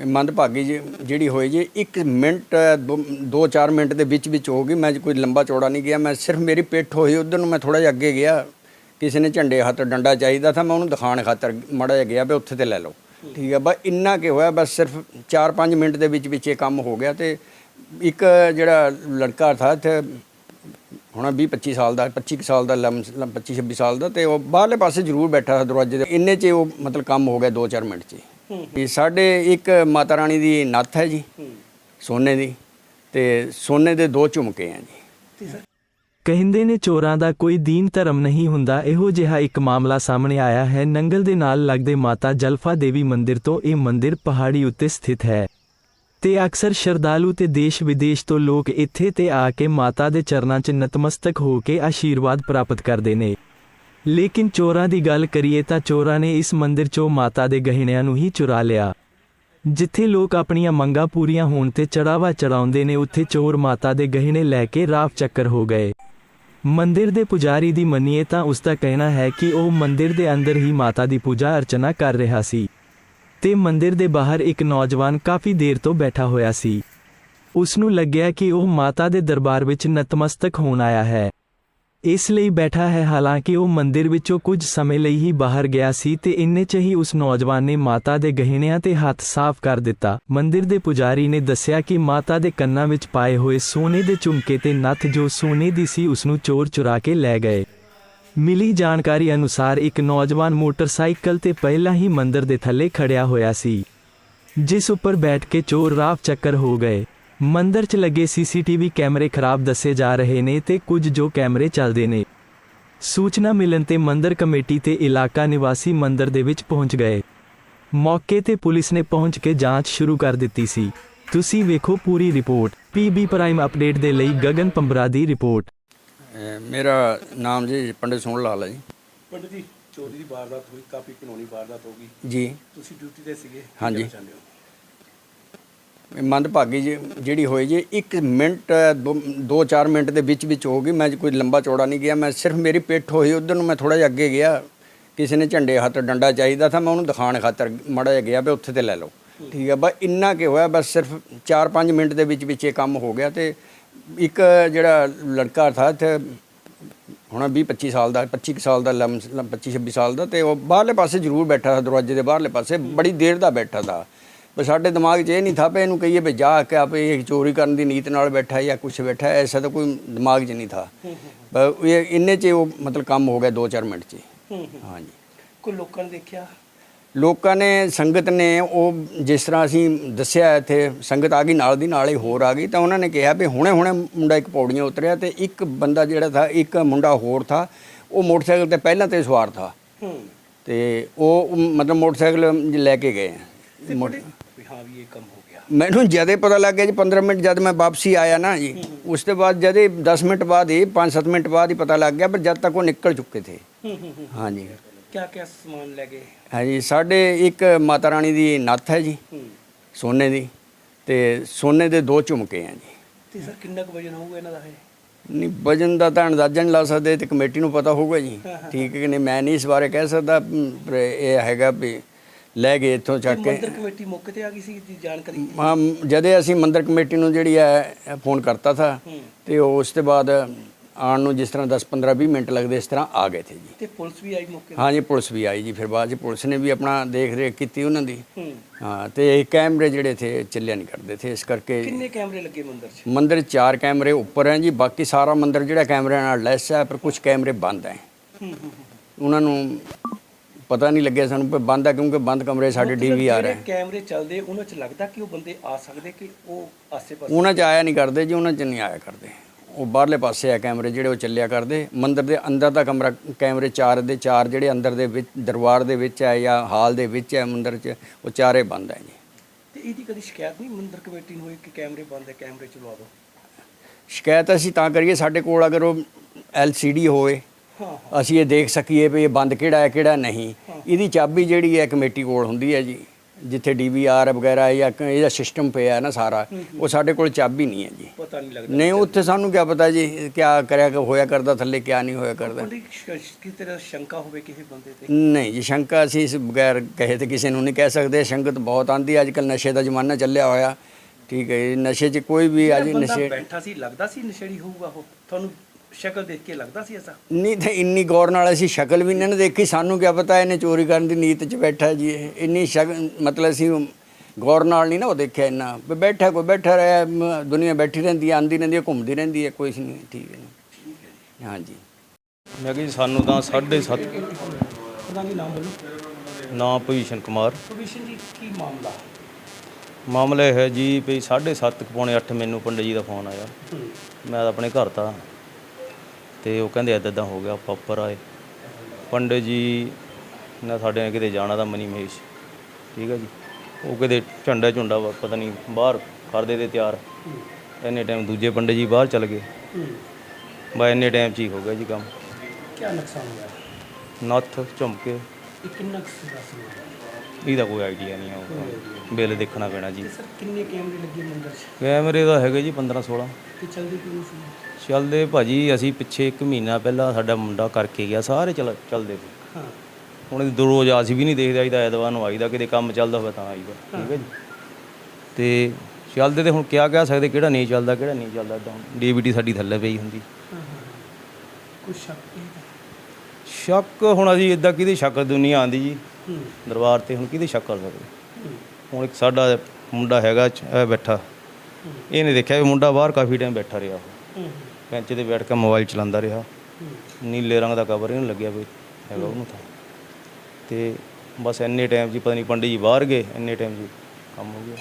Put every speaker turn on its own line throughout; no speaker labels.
ਮੰਦਭਾਗੀ ਜੀ, ਜਿਹੜੀ ਹੋਈ ਜੀ 1 ਮਿੰਟ 2-4 ਮਿੰਟ ਦੇ ਵਿੱਚ ਵਿੱਚ ਹੋ ਗਈ ਮੈਂ ਕੋਈ ਲੰਬਾ ਚੌੜਾ ਨਹੀਂ ਗਿਆ, ਮੈਂ ਸਿਰਫ ਮੇਰੀ ਪਿੱਠ ਹੋਈ, ਉਧਰ ਨੂੰ ਮੈਂ ਥੋੜਾ ਜਿਹਾ ਅੱਗੇ ਗਿਆ, ਕਿਸੇ ਨੇ ਝੰਡੇ ਹੱਥ ਡੰਡਾ ਚਾਹੀਦਾ ਤਾਂ ਮੈਂ ਉਹਨੂੰ ਦਿਖਾਣ ਖਾਤਰ ਮੜਾ ਜਿਹਾ ਗਿਆ, ਵੀ ਉੱਥੇ ਤੇ ਲੈ ਲਓ। ਠੀਕ ਹੈ ਬਸ ਇੰਨਾ ਕਿ ਹੋਇਆ, ਬਸ ਸਿਰਫ 4-5 ਮਿੰਟ ਦੇ ਵਿੱਚ ਵਿੱਚ ਇਹ ਕੰਮ ਹੋ ਗਿਆ ਤੇ ਇੱਕ ਜਿਹੜਾ ਲੜਕਾ ਥਾ ਇੱਥੇ, ਹੁਣ 20 25 ਸਾਲ ਦਾ 25 ਕੁ ਸਾਲ ਦਾ 25 26 ਸਾਲ ਦਾ ਤੇ ਉਹ ਬਾਹਰਲੇ ਪਾਸੇ ਜ਼ਰੂਰ ਬੈਠਾ ਸੀ ਦਰਵਾਜ਼ੇ ਦੇ ਇੰਨੇ 'ਚ ਉਹ ਮਤਲਬ ਕੰਮ ਹੋ ਗਿਆ 2-4 ਮਿੰਟ 'ਚ ਇਹ ਸਾਡੇ ਇੱਕ ਮਾਤਾ ਰਾਣੀ ਦੀ ਨੱਥ ਹੈ ਜੀ, ਸੋਨੇ ਦੀ ਤੇ ਸੋਨੇ ਦੇ ਦੋ ਝੁਮਕੇ ਆ ਜੀ।
ਕਹਿੰਦੇ ਨੇ ਚੋਰਾਂ ਦਾ ਕੋਈ ਦੀਨ ਧਰਮ ਨਹੀਂ ਹੁੰਦਾ, ਇਹੋ ਜਿਹਾ ਇੱਕ ਮਾਮਲਾ ਸਾਹਮਣੇ ਆਇਆ ਹੈ। ਨੰਗਲ ਦੇ ਨਾਲ ਲੱਗਦੇ ਮਾਤਾ ਜਲਫਾ ਦੇਵੀ ਮੰਦਿਰ ਤੋਂ ਇਹ ਮੰਦਿਰ ਪਹਾੜੀ ਉੱਤੇ ਸਥਿਤ ਹੈ। ਤੇ ਅਕਸਰ ਸ਼ਰਧਾਲੂ ਤੇ ਦੇਸ਼ ਵਿਦੇਸ਼ ਤੋਂ ਲੋਕ ਇੱਥੇ ਤੇ ਆ ਕੇ ਮਾਤਾ ਦੇ ਚਰਨਾਂ 'ਚ ਨਤਮਸਤਕ ਹੋ ਕੇ ਆਸ਼ੀਰਵਾਦ ਪ੍ਰਾਪਤ ਕਰਦੇ ਨੇ। ਲੇਕਿਨ ਚੋਰਾਂ ਦੀ ਗੱਲ ਕਰੀਏ ਤਾਂ ਚੋਰਾਂ ਨੇ ਇਸ ਮੰਦਿਰ 'ਚੋਂ ਮਾਤਾ ਦੇ ਗਹਿਣਿਆਂ ਨੂੰ ਹੀ ਚੁਰਾ ਲਿਆ। ਜਿੱਥੇ ਲੋਕ ਆਪਣੀਆਂ ਮੰਗਾਂ ਪੂਰੀਆਂ ਹੋਣ ਤੇ ਚੜਾਵਾ ਚੜਾਉਂਦੇ ਨੇ, ਉੱਥੇ ਚੋਰ ਮਾਤਾ ਦੇ ਗਹਿਣੇ ਲੈ ਕੇ ਰਾਫ ਚੱਕਰ ਹੋ ਗਏ। ਮੰਦਿਰ ਦੇ ਪੁਜਾਰੀ ਦੀ ਮੰਨੀਏ ਤਾਂ ਉਸ ਦਾ ਕਹਿਣਾ ਹੈ ਕਿ ਉਹ ਮੰਦਿਰ ਦੇ ਅੰਦਰ ਹੀ ਮਾਤਾ ਦੀ ਪੂਜਾ ਅਰਚਨਾ ਕਰ ਰਿਹਾ ਸੀ। ਤੇ ਮੰਦਿਰ ਦੇ ਬਾਹਰ ਇੱਕ ਨੌਜਵਾਨ ਕਾਫੀ ਦੇਰ ਤੋਂ ਬੈਠਾ ਹੋਇਆ ਸੀ। ਉਸ ਨੂੰ ਲੱਗਿਆ ਕਿ ਉਹ ਮਾਤਾ ਦੇ ਦਰਬਾਰ ਵਿੱਚ ਨਤਮਸਤਕ ਹੋਣ ਆਇਆ ਹੈ। ਇਸ ਲਈ ਬੈਠਾ ਹੈ। ਹਾਲਾਂਕਿ ਉਹ ਮੰਦਿਰ ਵਿੱਚੋਂ ਕੁਝ ਸਮੇਂ ਲਈ ਹੀ ਬਾਹਰ ਗਿਆ ਸੀ ਤੇ ਇੰਨੇ 'ਚ ਹੀ ਉਸ ਨੌਜਵਾਨ ਨੇ ਮਾਤਾ ਦੇ ਗਹਿਣਿਆਂ ਤੇ ਹੱਥ ਸਾਫ਼ ਕਰ ਦਿੱਤਾ। ਮੰਦਿਰ ਦੇ ਪੁਜਾਰੀ ਨੇ ਦੱਸਿਆ ਕਿ ਮਾਤਾ ਦੇ ਕੰਨਾਂ ਵਿੱਚ ਪਾਏ ਹੋਏ ਸੋਨੇ ਦੇ ਝੁਮਕੇ ਤੇ ਨੱਥ ਜੋ ਸੋਨੇ ਦੀ ਸੀ, ਉਸ ਨੂੰ ਚੋਰ ਚੁਰਾ ਕੇ ਲੈ ਗਏ। ਮਿਲੀ ਜਾਣਕਾਰੀ ਅਨੁਸਾਰ ਇੱਕ ਨੌਜਵਾਨ ਮੋਟਰਸਾਈਕਲ ਤੇ ਪਹਿਲਾਂ ਹੀ ਮੰਦਿਰ ਦੇ ਥੱਲੇ ਖੜਿਆ ਹੋਇਆ ਸੀ, ਜਿਸ ਉੱਪਰ ਬੈਠ ਕੇ ਚੋਰ ਰਾਫ ਚੱਕਰ ਹੋ ਗਏ। ਮੰਦਿਰ 'ਚ ਲੱਗੇ ਸੀਸੀਟੀਵੀ ਕੈਮਰੇ ਖਰਾਬ ਦੱਸੇ ਜਾ ਰਹੇ ਨੇ ਤੇ ਕੁਝ ਜੋ ਕੈਮਰੇ ਚੱਲਦੇ ਨੇ। ਸੂਚਨਾ ਮਿਲਣ ਤੇ ਮੰਦਿਰ ਕਮੇਟੀ ਤੇ ਇਲਾਕਾ ਨਿਵਾਸੀ ਮੰਦਿਰ ਦੇ ਵਿੱਚ ਪਹੁੰਚ ਗਏ। ਮੌਕੇ ਤੇ ਪੁਲਿਸ ਨੇ ਪਹੁੰਚ ਕੇ ਜਾਂਚ ਸ਼ੁਰੂ ਕਰ ਦਿੱਤੀ ਸੀ। ਤੁਸੀਂ ਵੇਖੋ ਪੂਰੀ ਰਿਪੋਰਟ। ਪੀਬੀ ਪ੍ਰਾਈਮ ਅਪਡੇਟ ਦੇ ਲਈ ਗਗਨ ਪੰਬਰਾ ਦੀ ਰਿਪੋਰਟ।
ਮੇਰਾ ਨਾਮ ਜੀ ਪੰਡਿਤ ਸੋਹਣ ਲਾਲ ਹੈ ਜੀ।
ਪੰਡਿਤ ਜੀ ਚੋਰੀ ਦੀ ਵਾਰਦਾਤ ਹੋਈ ਕਾਫੀ ਕਾਨੂੰਨੀ ਵਾਰਦਾਤ ਹੋ ਗਈ।
ਜੀ।
ਤੁਸੀਂ ਡਿਊਟੀ ਤੇ ਸੀਗੇ।
ਹਾਂਜੀ।
ਕਹਿਣਾ ਚਾਹੁੰਦੇ ਹੋ
ਇਹ ਮੰਦਭਾਗੀ ਜੀ, ਜਿਹੜੀ ਹੋਈ ਜੀ 1 ਮਿੰਟ 2-4 ਮਿੰਟ ਦੇ ਵਿੱਚ ਵਿੱਚ ਹੋ ਗਈ। ਮੈਂ ਕੋਈ ਲੰਬਾ ਚੌੜਾ ਨਹੀਂ ਗਿਆ। ਮੈਂ ਸਿਰਫ ਮੇਰੀ ਪਿੱਠ ਹੋਈ, ਉਧਰ ਨੂੰ ਮੈਂ ਥੋੜਾ ਜਿਹਾ ਅੱਗੇ ਗਿਆ। ਕਿਸੇ ਨੇ ਝੰਡੇ ਹੱਥ ਡੰਡਾ ਚਾਹੀਦਾ ਤਾਂ ਮੈਂ ਉਹਨੂੰ ਦਿਖਾਣ ਖਾਤਰ ਮੜਾ ਜਿਹਾ ਗਿਆ ਵੀ ਉੱਥੇ ਤੇ ਲੈ ਲਓ। ਠੀਕ ਹੈ ਬਸ ਇੰਨਾ ਕਿ ਹੋਇਆ, ਬਸ ਸਿਰਫ 4-5 ਮਿੰਟ ਦੇ ਵਿੱਚ ਵਿੱਚ ਇਹ ਕੰਮ ਹੋ ਗਿਆ ਤੇ ਇੱਕ ਜਿਹੜਾ ਲੜਕਾ ਥਾ ਇੱਥੇ, ਹੁਣ 20 25 ਸਾਲ ਦਾ 25 ਕੁ ਸਾਲ ਦਾ 25 26 ਸਾਲ ਦਾ ਤੇ ਉਹ ਬਾਹਰਲੇ ਪਾਸੇ ਜ਼ਰੂਰ ਬੈਠਾ ਸੀ ਦਰਵਾਜ਼ੇ ਦੇ ਬਾਹਰਲੇ ਪਾਸੇ, ਬੜੀ ਦੇਰ ਦਾ ਬੈਠਾ ਸੀ ਪਰ ਸਾਡੇ ਦਿਮਾਗ 'ਚ ਇਹ ਨਹੀਂ ਥਾ ਪਏ ਇਹਨੂੰ ਕਹੀਏ ਵੀ ਜਾ ਕੇ ਆਪੇ ਇਹ ਚੋਰੀ ਕਰਨ ਦੀ ਨੀਤ ਨਾਲ ਬੈਠਾ ਜਾਂ ਕੁਝ ਬੈਠਾ ਐਸਾ ਤਾਂ ਕੋਈ ਦਿਮਾਗ 'ਚ ਨਹੀਂ ਥਾ। ਪਰ ਇਹ ਇੰਨੇ 'ਚ ਉਹ ਮਤਲਬ ਕੰਮ ਹੋ ਗਿਆ 2-4 ਮਿੰਟ 'ਚ ਹਾਂਜੀ।
ਕੋਈ ਲੋਕਾਂ ਨੇ ਦੇਖਿਆ?
ਲੋਕਾਂ ਨੇ ਸੰਗਤ ਨੇ ਉਹ ਜਿਸ ਤਰ੍ਹਾਂ ਅਸੀਂ ਦੱਸਿਆ ਇੱਥੇ ਸੰਗਤ ਆ ਗਈ ਨਾਲ ਦੀ ਨਾਲ ਹੀ ਹੋਰ ਆ ਗਈ ਤਾਂ ਉਹਨਾਂ ਨੇ ਕਿਹਾ ਵੀ ਹੁਣੇ ਹੁਣੇ ਮੁੰਡਾ ਇੱਕ ਪੌੜੀਆਂ ਉਤਰਿਆ ਤੇ ਇੱਕ ਬੰਦਾ ਜਿਹੜਾ ਥਾ ਇੱਕ ਮੁੰਡਾ ਹੋਰ ਥਾ ਉਹ ਮੋਟਰਸਾਈਕਲ ਤੇ ਪਹਿਲਾਂ ਤੇ ਸਵਾਰ ਥਾ। ਤੇ ਉਹ ਮਤਲਬ ਮੋਟਰਸਾਈਕਲ ਲੈ ਕੇ ਗਏ।
ਵੀ ਹਾਂ ਵੀ ਇਹ ਕੰਮ ਹੋ ਗਿਆ।
ਮੈਨੂੰ ਜਦੇ ਪਤਾ ਲੱਗ ਗਿਆ ਜੀ 15 ਮਿੰਟ ਜਦ ਮੈਂ ਵਾਪਸੀ ਆਇਆ ਨਾ ਜੀ ਉਸ ਤੋਂ ਬਾਅਦ ਜਦੇ 10 ਮਿੰਟ ਬਾਅਦ ਹੀ 5-7 ਮਿੰਟ ਬਾਅਦ ਹੀ ਪਤਾ ਲੱਗ ਗਿਆ ਪਰ ਜਦ ਤੱਕ ਉਹ ਨਿਕਲ ਚੁੱਕੇ ਥੇ।
ਹੂੰ ਹੂੰ ਹੂੰ।
ਹਾਂਜੀ
ਕਿਆ ਕਿਆ ਸਮਾਨ ਲੈ ਗਏ?
ਹਾਂਜੀ ਸਾਡੇ ਇੱਕ ਮਾਤਾ ਰਾਣੀ ਦੀ ਨੱਥ ਹੈ ਜੀ
ਹੂੰ।
ਸੋਨੇ ਦੀ ਤੇ ਸੋਨੇ ਦੇ ਦੋ ਝੁਮਕੇ ਆ ਜੀ।
ਤੇ ਸਰ ਕਿੰਨਾ ਕੁ ਵਜਨ ਹੋਊਗਾ ਇਹਨਾਂ ਦਾ ਇਹ?
ਨਹੀਂ ਵਜਨ ਦਾ ਤਾਂ ਅੰਦਾਜ਼ਾ ਨਹੀਂ ਲਾ ਸਕਦੇ ਤੇ ਕਮੇਟੀ ਨੂੰ ਪਤਾ ਹੋਊਗਾ ਜੀ। ਠੀਕ ਹੈ ਕਿ ਨਹੀਂ ਮੈਂ ਨਹੀਂ ਇਸ ਬਾਰੇ ਕਹਿ ਸਕਦਾ ਇਹ ਹੈਗਾ ਵੀ ਲੈ ਗਏ ਇੱਥੋਂ ਚੱਕ ਕੇ।
ਮੰਦਰ ਕਮੇਟੀ ਮੌਕੇ ਤੇ ਆ ਗਈ ਸੀ ਦੀ ਜਾਣਕਾਰੀ?
ਹਾਂ ਜਦੇ ਅਸੀਂ ਮੰਦਰ ਕਮੇਟੀ ਨੂੰ ਜਿਹੜੀ ਹੈ ਫੋਨ ਕਰਤਾ ਥਾ
ਹੂੰ।
ਤੇ ਉਸ ਤੋਂ ਬਾਅਦ ਆਉਣ ਨੂੰ ਜਿਸ ਤਰ੍ਹਾਂ 10 15 20 ਮਿੰਟ ਲੱਗਦੇ ਇਸ ਤਰ੍ਹਾਂ ਆ ਗਏ ਥੇ ਜੀ।
ਤੇ ਪੁਲਿਸ ਵੀ ਆਈ ਮੌਕੇ ਤੇ?
ਹਾਂਜੀ ਪੁਲਿਸ ਵੀ ਆਈ ਜੀ ਫਿਰ ਬਾਅਦ ਚ ਪੁਲਿਸ ਨੇ ਵੀ ਆਪਣਾ ਦੇਖ ਰੇਖ ਕੀਤੀ ਉਹਨਾਂ ਦੀ।
ਹੂੰ।
ਹਾਂ ਤੇ ਇਹ ਕੈਮਰੇ ਜਿਹੜੇ ਥੇ ਚੱਲਿਆ ਨਹੀਂ ਕਰਦੇ ਥੇ ਇਸ ਕਰਕੇ
ਕਿੰਨੇ ਕੈਮਰੇ ਲੱਗੇ ਮੰਦਰ 'ਚ?
ਮੰਦਿਰ 'ਚ ਚਾਰ ਕੈਮਰੇ ਉੱਪਰ ਹੈ ਜੀ ਬਾਕੀ ਸਾਰਾ ਮੰਦਿਰ ਜਿਹੜਾ ਕੈਮਰਿਆਂ ਨਾਲ ਲੈਸ ਹੈ ਪਰ ਕੁਝ ਕੈਮਰੇ ਬੰਦ ਹੈ
ਹੂੰ ਹੂੰ।
ਉਹਨਾਂ ਨੂੰ ਪਤਾ ਨਹੀਂ ਲੱਗਿਆ ਸਾਨੂੰ ਪਰ ਬੰਦ ਹੈ ਕਿਉਂਕਿ ਬੰਦ ਕਮਰੇ ਸਾਡੇ ਡੀਵੀ ਆ ਰਹੇ
ਕੈਮਰੇ ਚੱਲਦੇ ਉਹਨਾਂ 'ਚ ਲੱਗਦਾ ਕਿ ਉਹ ਬੰਦੇ ਆ ਸਕਦੇ ਕਿ ਉਹ ਆਸੇ-ਪਾਸੇ?
ਉਹਨਾਂ 'ਚ ਆਇਆ ਨਹੀਂ ਕਰਦੇ ਜੀ ਉਹਨਾਂ 'ਚ ਨਹੀਂ ਆਇਆ ਕਰਦੇ। ਉਹ ਬਾਹਰਲੇ ਪਾਸੇ ਆ ਕੈਮਰੇ ਜਿਹੜੇ ਉਹ ਚੱਲਿਆ ਕਰਦੇ। ਮੰਦਿਰ ਦੇ ਅੰਦਰ ਦਾ ਕਮਰਾ ਕੈਮਰੇ ਚਾਰ ਦੇ ਚਾਰ ਜਿਹੜੇ ਅੰਦਰ ਦੇ ਵਿੱਚ ਦਰਬਾਰ ਦੇ ਵਿੱਚ ਹੈ ਜਾਂ ਹਾਲ ਦੇ ਵਿੱਚ ਹੈ ਮੰਦਿਰ 'ਚ ਉਹ ਚਾਰੇ ਬੰਦ ਹੈ ਜੀ।
ਤੇ ਇਹਦੀ ਕਦੀ ਸ਼ਿਕਾਇਤ ਨਹੀਂ ਮੰਦਰ ਕਮੇਟੀ ਨੂੰ ਹੋਈ ਕਿ ਕੈਮਰੇ ਬੰਦ ਹੈ ਕੈਮਰੇ ਚਲਵਾ ਦਿਓ?
ਸ਼ਿਕਾਇਤ ਅਸੀਂ ਤਾਂ ਕਰੀਏ ਸਾਡੇ ਕੋਲ ਅਗਰ ਉਹ LCD ਹੋਵੇ ਅਸੀਂ ਇਹ ਦੇਖ ਸਕੀਏ ਵੀ ਇਹ ਬੰਦ ਕਿਹੜਾ ਹੈ ਕਿਹੜਾ ਨਹੀਂ। ਇਹਦੀ ਚਾਬੀ ਜਿਹੜੀ ਹੈ ਕਮੇਟੀ ਕੋਲ ਹੁੰਦੀ ਹੈ ਜੀ ਜਿੱਥੇ ਡੀਵੀਆਰ ਵਗੈਰਾ ਹੈ ਜਾਂ ਕ- ਇਹਦਾ ਸਿਸਟਮ ਪਿਆ ਹੈ ਨਾ ਸਾਰਾ ਉਹ ਸਾਡੇ ਕੋਲ ਚਾਬੀ ਨਹੀਂ ਹੈ ਜੀ।
ਪਤਾ ਨਹੀਂ ਲੱਗਦਾ
ਨਹੀਂ ਉੱਥੇ ਸਾਨੂੰ ਕੀ ਪਤਾ ਜੀ ਕਿਆ ਕਰਿਆ ਕਿ ਹੋਇਆ ਕਰਦਾ ਥੱਲੇ ਕਿਆ ਨਹੀਂ ਹੋਇਆ ਕਰਦਾ।
ਕਿਸੇ ਤਰ੍ਹਾਂ ਸ਼ੰਕਾ ਹੋਵੇ ਕਿਸੇ ਬੰਦੇ ਤੇ।
ਨਹੀਂ ਜੀ ਸ਼ੰਕਾ ਅਸੀਂ ਇਸ ਬਗੈਰ ਕਹੇ ਤੇ ਕਿਸੇ ਨੂੰ ਨਹੀਂ ਕਹਿ ਸਕਦੇ। ਸ਼ੰਕਤ ਬਹੁਤ ਆਂਦੀ ਅੱਜ ਕੱਲ ਨਸ਼ੇ ਦਾ ਜ਼ਮਾਨਾ ਚੱਲਿਆ ਹੋਇਆ। ਠੀਕ ਹੈ ਨਸ਼ੇ 'ਚ ਕੋਈ ਵੀ ਅੱਜ ਨਸ਼ੇ
ਬੈਠਾ ਸੀ ਲੱਗਦਾ ਸੀ ਨਸ਼ੇੜੀ ਹੋਊਗਾ ਉਹ? ਤੁਹਾਨੂੰ ਸ਼ਕਲ ਦੇਖ ਕੇ ਲੱਗਦਾ ਸੀ ਐਸਾ?
ਨਹੀਂ ਤੇ ਇੰਨੀ ਗੌਰ ਨਾਲ ਅਸੀਂ ਸ਼ਕਲ ਵੀ ਨਹੀਂ ਨਾ ਦੇਖੀ ਸਾਨੂੰ ਕੀ ਪਤਾ ਇਹਨੇ ਚੋਰੀ ਕਰਨ ਦੀ ਨੀਤ 'ਚ ਬੈਠਾ ਜੀ ਇਹ। ਇੰਨੀ ਸ਼ਕਲ ਮਤਲਬ ਅਸੀਂ ਗੌਰ ਨਾਲ ਨਹੀਂ ਨਾ ਉਹ ਦੇਖਿਆ ਇੰਨਾ। ਵੀ ਬੈਠਾ ਕੋਈ ਬੈਠਾ ਰਿਹਾ ਦੁਨੀਆ ਬੈਠੀ ਰਹਿੰਦੀ ਆਂਦੀ ਰਹਿੰਦੀ ਹੈ ਘੁੰਮਦੀ ਰਹਿੰਦੀ ਹੈ ਕੋਈ ਨਹੀਂ ਠੀਕ ਹੈ ਜੀ। ਹਾਂਜੀ
ਮੈਂ ਕਿਹਾ ਜੀ ਸਾਨੂੰ ਤਾਂ 7.5
ਉਹਦਾ ਵੀ ਨਾਮ ਬੋਲੋ?
ਨਾਂ ਭਵੀਸ਼ਨ ਕੁਮਾਰ।
ਪ੍ਰੋਵੀਸ਼ਨ ਜੀ ਕੀ ਮਾਮਲਾ?
ਮਾਮਲਾ ਹੈ ਜੀ ਵੀ 7:30 ਪੌਣੇ 8 ਮੈਨੂੰ ਪੰਡਿਤ ਜੀ ਦਾ ਫੋਨ ਆਇਆ। ਮੈਂ ਤਾਂ ਆਪਣੇ ਘਰ ਤਾਂ ਤੇ ਉਹ ਕਹਿੰਦੇ ਇੱਦਾਂ ਇੱਦਾਂ ਹੋ ਗਿਆ ਆਪਾਂ ਉੱਪਰ ਆਏ। ਪੰਡਿਤ ਜੀ ਨੇ ਸਾਡੇ ਨੇ ਕਿਤੇ ਜਾਣਾ ਤਾਂ ਮਨੀ ਮਹੇਸ਼। ਠੀਕ ਹੈ ਜੀ। ਉਹ ਕਿਤੇ ਝੰਡਾ ਝੁੰਡਾ ਵਾ, ਪਤਾ ਨਹੀਂ ਬਾਹਰ ਕਰਦੇ ਤੇ ਤਿਆਰ। ਇੰਨੇ ਟਾਈਮ ਦੂਜੇ ਪੰਡਿਤ ਜੀ ਬਾਹਰ ਚਲ ਗਏ। ਬਾ ਇੰਨੇ ਟਾਈਮ 'ਚ ਹੀ ਹੋ ਗਿਆ ਜੀ ਕੰਮ।
ਕੀ ਨੁਕਸਾਨ ਹੋਇਆ?
ਨੱਥ ਝੁਮਕੇ
ਇਹ ਕਿੰਨਾ ਕੁ ਸੀਗਾ ਸਮਾਨ?
ਇਹਦਾ ਕੋਈ ਆਈਡੀਆ ਨਹੀਂ ਆਉਂਦਾ ਬਿੱਲ ਦੇਖਣਾ ਪੈਣਾ ਜੀ।
ਤੇ ਸਰ ਕਿੰਨੇ ਕੈਮਰੇ ਲੱਗੇ ਮੰਦਰ 'ਚ?
ਕੈਮਰੇ ਦਾ ਹੈਗਾ ਜੀ 15 16
ਤੇ ਚਲਦੇ ਕਿਉਂ ਸੀ?
ਚੱਲਦੇ ਭਾਜੀ ਅਸੀਂ ਪਿੱਛੇ ਇੱਕ ਮਹੀਨਾ ਪਹਿਲਾਂ ਸਾਡਾ ਮੁੰਡਾ ਕਰਕੇ ਗਿਆ ਸਾਰੇ ਚੱਲ ਚੱਲਦੇ ਸੀ।
ਹਾਂ।
ਹੁਣ ਦੋ ਰੋਜ਼ ਅਸੀਂ ਵੀ ਨਹੀਂ ਦੇਖਦੇ ਆਈਦਾ ਐਤਵਾਰ ਨੂੰ ਆਈਦਾ ਕਿਤੇ ਕੰਮ ਚੱਲਦਾ ਹੋਵੇ ਤਾਂ ਆਈਦਾ ਠੀਕ ਹੈ ਜੀ। ਤੇ ਚੱਲਦੇ ਤੇ ਹੁਣ ਕਿਆ ਕਹਿ ਸਕਦੇ ਕਿਹੜਾ ਨਹੀਂ ਚੱਲਦਾ ਕਿਹੜਾ ਨਹੀਂ ਚੱਲਦਾ ਇਦਾਂ ਡੀਵੀਡੀ ਸਾਡੀ ਥੱਲੇ ਪਈ ਹੁੰਦੀ।
ਕੁਝ ਸ਼ੱਕ
ਹੁਣ ਅਸੀਂ ਇਦਾਂ ਕਿਹਦੀ ਸ਼ੱਕ ਦੁਨੀਆ ਆਂਦੀ ਜੀ। ਦਰਬਾਰ ਤੇ ਹੁਣ ਕਿਹਦੀ ਸ਼ੱਕ ਕਰ ਸਕਦੇ ਹੁਣ ਇੱਕ ਸਾਡਾ ਮੁੰਡਾ ਹੈਗਾ ਚ- ਇਹ ਬੈਠਾ। ਇਹਨੇ ਦੇਖਿਆ ਵੀ ਮੁੰਡਾ ਬਾਹਰ ਕਾਫੀ ਟਾਈਮ ਬੈਠਾ ਰਿਹਾ ਉਹ। ਬੈਂਚ ਤੇ ਬੈਠ ਕੇ ਮੋਬਾਈਲ ਚਲਾਉਂਦਾ ਰਿਹਾ। ਨੀਲੇ ਰੰਗ ਦਾ ਕਵਰ ਇਹਨੂੰ ਲੱਗਿਆ ਵੀ ਹੈਗਾ ਉਹਨੂੰ ਤਾਂ। ਤੇ ਬਸ ਇੰਨੇ ਟਾਈਮ 'ਚ ਪਤਾ ਨਹੀਂ ਪੰਡਿਤ ਜੀ ਬਾਹਰ ਗਏ ਇੰਨੇ ਟਾਈਮ 'ਚ ਕੰਮ ਹੋ ਗਿਆ।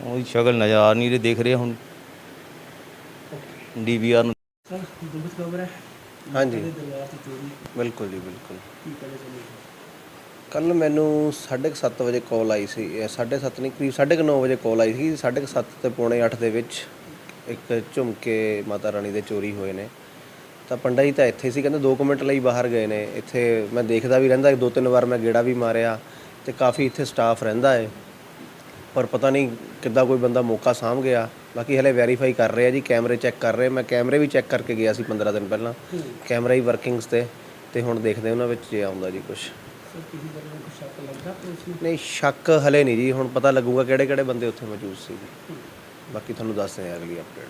ਉਹਦੀ ਸ਼ਕਲ ਨਜ਼ਰ ਆ ਨਹੀਂ ਰਹੀ ਦੇਖ ਰਿਹਾ ਹੁਣ। ਡੀਵੀਆਰ ਨੂੰ
ਸਰ ਦੁਬਤ ਖਬਰ ਹੈ?
ਹਾਂਜੀ। ਬਿਲਕੁਲ ਜੀ ਬਿਲਕੁਲ।
ਕੀ ਕਰੇ ਚੱਲੇ
ਕੱਲ ਮੈਨੂੰ 7:30 ਵਜੇ ਕਾਲ ਆਈ ਸੀ 7:30 ਨਹੀਂ ਕਰੀਬ 9:30 ਵਜੇ ਕਾਲ ਆਈ ਸੀ। 7:30 ਤੇ ਪੌਣੇ 8 ਦੇ ਵਿੱਚ ਇੱਕ ਝੁਮਕੇ ਮਾਤਾ ਰਾਣੀ ਦੇ ਚੋਰੀ ਹੋਏ ਨੇ। ਤਾਂ ਪੰਡਾ ਜੀ ਤਾਂ ਇੱਥੇ ਸੀ ਕਹਿੰਦੇ 2 ਮਿੰਟ ਲਈ ਬਾਹਰ ਗਏ ਨੇ। ਇੱਥੇ ਮੈਂ ਦੇਖਦਾ ਵੀ ਰਹਿੰਦਾ ਦੋ ਤਿੰਨ ਵਾਰ ਮੈਂ ਗੇੜਾ ਵੀ ਮਾਰਿਆ ਤੇ ਕਾਫੀ ਇੱਥੇ ਸਟਾਫ ਰਹਿੰਦਾ ਹੈ ਪਰ ਪਤਾ ਨਹੀਂ ਕਿੱਦਾਂ ਕੋਈ ਬੰਦਾ ਮੌਕਾ ਸਾਂਭ ਗਿਆ। ਬਾਕੀ ਹਲੇ ਵੈਰੀਫਾਈ ਕਰ ਰਹੇ ਆ ਜੀ ਕੈਮਰੇ ਚੈੱਕ ਕਰ ਰਹੇ। ਮੈਂ ਕੈਮਰੇ ਵੀ ਚੈੱਕ ਕਰਕੇ ਗਿਆ ਸੀ 15 ਦਿਨ ਪਹਿਲਾਂ। ਕੈਮਰਾ ਹੀ ਵਰਕਿੰਗਸ ਤੇ ਤੇ ਹੁਣ ਦੇਖਦੇ ਉਹਨਾਂ ਵਿੱਚ ਜੇ ਆਉਂਦਾ ਜੀ ਕੁਝ
ਸਰ ਕਿਸੇ ਤਰ੍ਹਾਂ ਦਾ ਕੁਝ ਸ਼ੱਕ ਲੱਗਦਾ ਪੁਲਿਸ ਨੂੰ?
ਨਹੀਂ ਸ਼ੱਕ ਹਲੇ ਨਹੀਂ ਜੀ। ਹੁਣ ਪਤਾ ਲੱਗੂਗਾ ਕਿਹੜੇ ਕਿਹੜੇ ਬੰਦੇ ਉੱਥੇ ਮੌਜੂਦ ਸੀ। ਬਾਕੀ ਤੁਹਾਨੂੰ ਦੱਸਦੇ ਆ ਅਗਲੀ ਅਪਡੇਟ